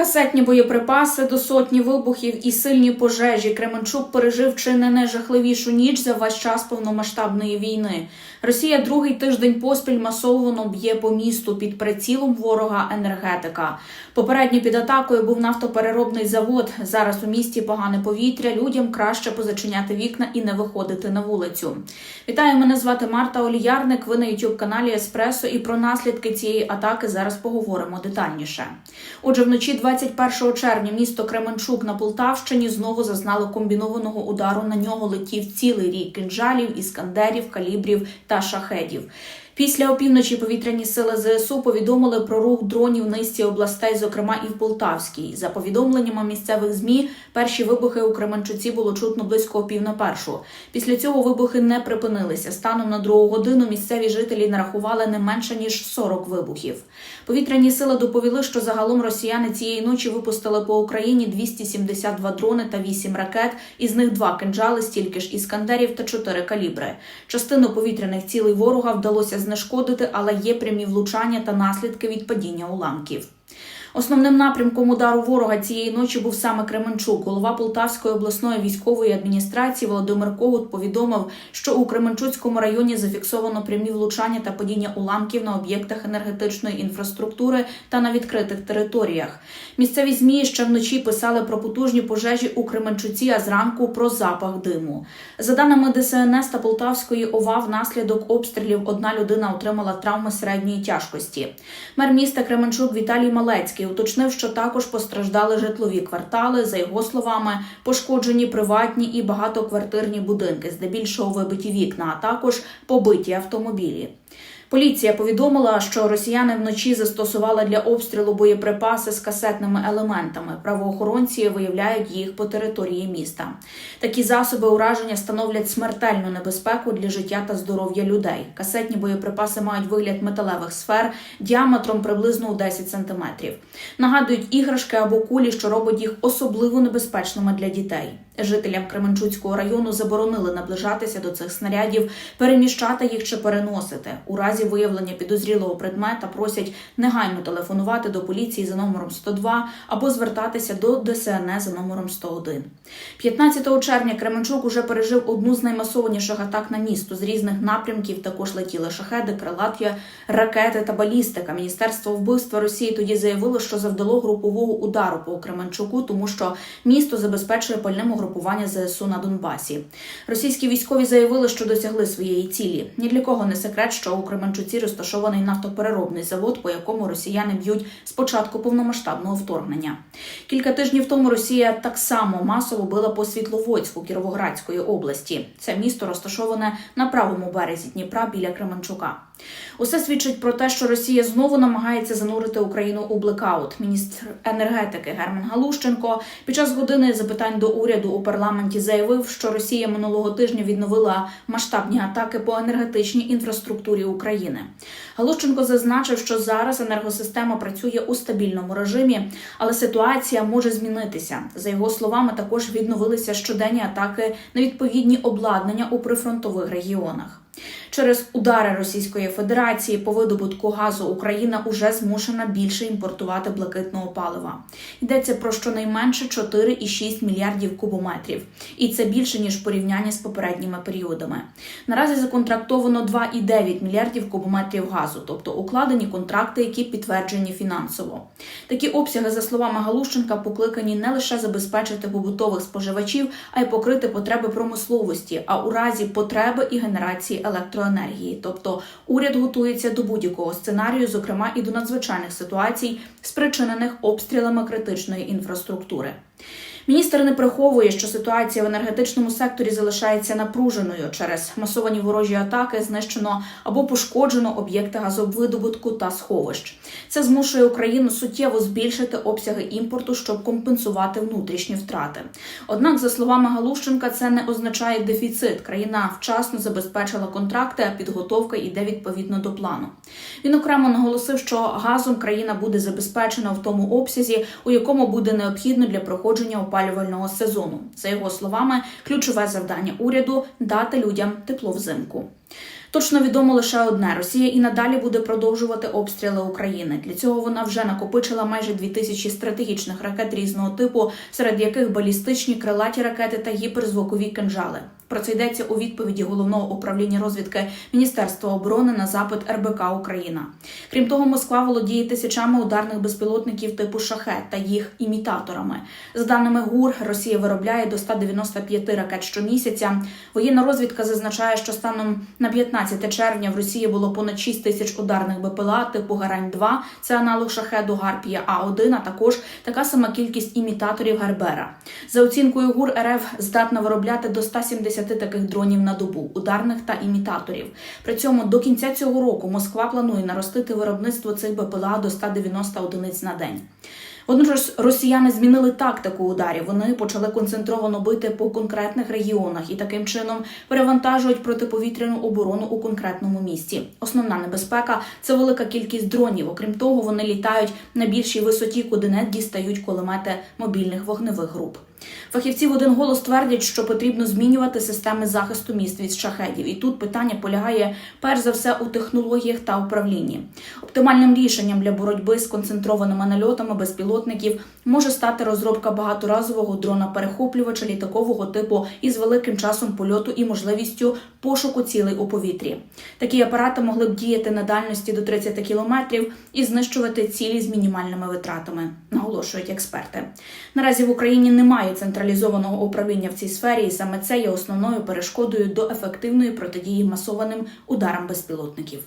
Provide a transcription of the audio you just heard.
Касетні боєприпаси до сотні вибухів і сильні пожежі. Кременчук пережив чи не найжахливішу ніч за весь час повномасштабної війни. Росія другий тиждень поспіль масово б'є по місту під прицілом ворога енергетика. Попередньо під атакою був нафтопереробний завод. Зараз у місті погане повітря. Людям краще позачиняти вікна і не виходити на вулицю. Вітаю, мене звати Марта Оліярник. Ви на youtube каналі Еспресо. І про наслідки цієї атаки зараз поговоримо детальніше. Отже, вночі 21 червня місто Кременчук на Полтавщині знову зазнало комбінованого удару. На нього летів цілий рік кинжалів, іскандерів, калібрів та шахедів. Після опівночі повітряні сили ЗСУ повідомили про рух дронів низці областей, зокрема і в Полтавській. За повідомленнями місцевих змі, перші вибухи у Кременчуці було чутно близько о пів на першу. Після цього вибухи не припинилися. Станом на другу годину місцеві жителі нарахували не менше ніж 40 вибухів. Повітряні сили доповіли, що загалом росіяни цієї ночі випустили по Україні 272 дрони та 8 ракет, із них два кинджали, стільки ж іскандерів та 4 калібри. Частину повітряних цілей ворога вдалося знешкодити, але є прямі влучання та наслідки від падіння уламків. Основним напрямком удару ворога цієї ночі був саме Кременчук. Голова Полтавської обласної військової адміністрації Володимир Когут повідомив, що у Кременчуцькому районі зафіксовано прямі влучання та падіння уламків на об'єктах енергетичної інфраструктури та на відкритих територіях. Місцеві змі ще вночі писали про потужні пожежі у Кременчуці, а зранку про запах диму. За даними ДСНС та Полтавської ОВА, внаслідок обстрілів одна людина отримала травми середньої тяжкості. Мер міста Кременчук Віталій Малецький уточнив, що також постраждали житлові квартали. За його словами, пошкоджені приватні і багатоквартирні будинки, здебільшого вибиті вікна, а також побиті автомобілі. Поліція повідомила, що росіяни вночі застосували для обстрілу боєприпаси з касетними елементами. Правоохоронці виявляють їх по території міста. Такі засоби ураження становлять смертельну небезпеку для життя та здоров'я людей. Касетні боєприпаси мають вигляд металевих сфер діаметром приблизно у 10 сантиметрів. Нагадують іграшки або кулі, що робить їх особливо небезпечними для дітей. Жителям Кременчуцького району заборонили наближатися до цих снарядів, переміщати їх чи переносити. У разі виявлення підозрілого предмета просять негайно телефонувати до поліції за номером 102 або звертатися до ДСНС за номером 101. 15 червня Кременчук уже пережив одну з наймасованіших атак на місто з різних напрямків. Також летіли шахеди, крилаті, ракети та балістика. Міністерство вбивства Росії тоді заявило, що завдало групового удару по Кременчуку, тому що місто забезпечує пальним угрупування ЗСУ на Донбасі. Російські військові заявили, що досягли своєї цілі. Ні для кого не секрет, що у Кременчуці розташований нафтопереробний завод, по якому росіяни б'ють з початку повномасштабного вторгнення. Кілька тижнів тому Росія так само масово била по Світловодську Кіровоградської області. Це місто розташоване на правому березі Дніпра біля Кременчука. Усе свідчить про те, що Росія знову намагається занурити Україну у блекаут. Міністр енергетики Герман Галущенко під час години запитань до уряду у парламенті заявив, що Росія минулого тижня відновила масштабні атаки по енергетичній інфраструктурі України. Галущенко зазначив, що зараз енергосистема працює у стабільному режимі, але ситуація може змінитися. За його словами, також відновилися щоденні атаки на відповідні обладнання у прифронтових регіонах. Через удари Російської Федерації по видобутку газу Україна уже змушена більше імпортувати блакитного палива. Йдеться про щонайменше 4,6 мільярдів кубометрів, і це більше ніж в порівнянні з попередніми періодами. Наразі законтрактовано 2,9 мільярдів кубометрів газу, тобто укладені контракти, які підтверджені фінансово. Такі обсяги, за словами Галущенка, покликані не лише забезпечити побутових споживачів, а й покрити потреби промисловості, а у разі потреби і генерації електроенергії. Тобто уряд готується до будь-якого сценарію, зокрема і до надзвичайних ситуацій, спричинених обстрілами критичної інфраструктури. Міністр не приховує, що ситуація в енергетичному секторі залишається напруженою через масовані ворожі атаки, знищено або пошкоджено об'єкти газовидобутку та сховищ. Це змушує Україну суттєво збільшити обсяги імпорту, щоб компенсувати внутрішні втрати. Однак, за словами Галущенка, це не означає дефіцит. Країна вчасно забезпечила контракти, а підготовка йде відповідно до плану. Він окремо наголосив, що газом країна буде забезпечена в тому обсязі, у якому буде необхідно для проходження опалювального сезону. За його словами, ключове завдання уряду дати людям тепло взимку. Точно відомо лише одне: Росія і надалі буде продовжувати обстріли України. Для цього вона вже накопичила майже 2000 стратегічних ракет різного типу, серед яких балістичні крилаті ракети та гіперзвукові кинжали. Про це йдеться у відповіді головного управління розвідки Міністерства оборони на запит РБК Україна. Крім того, Москва володіє тисячами ударних безпілотників типу шахет та їх імітаторами. За даними ГУР, Росія виробляє до 195 ракет щомісяця. Воєнна розвідка зазначає, що станом на 15 червня в Росії було понад 6 тисяч ударних БПЛА типу Гарань 2 це аналог шахеду Гарпія А1, а також така сама кількість імітаторів Гарбера. За оцінкою ГУР РФ здатна виробляти до 170 таких дронів на добу, ударних та імітаторів. При цьому до кінця цього року Москва планує наростити виробництво цих БПЛА до 190 одиниць на день. Водночас росіяни змінили тактику ударів. Вони почали концентровано бити по конкретних регіонах і таким чином перевантажують протиповітряну оборону у конкретному місті. Основна небезпека це велика кількість дронів. Окрім того, вони літають на більшій висоті, куди не дістають кулемети мобільних вогневих груп. Фахівці в один голос твердять, що потрібно змінювати системи захисту міст від шахедів. І тут питання полягає перш за все у технологіях та управлінні. Оптимальним рішенням для боротьби з концентрованими нальотами безпілотників може стати розробка багаторазового дрона-перехоплювача літакового типу із великим часом польоту і можливістю пошуку цілей у повітрі. Такі апарати могли б діяти на дальності до 30 кілометрів і знищувати цілі з мінімальними витратами, наголошують експерти. Наразі в Україні немає централізованого управління в цій сфері, і саме це є основною перешкодою до ефективної протидії масованим ударам безпілотників.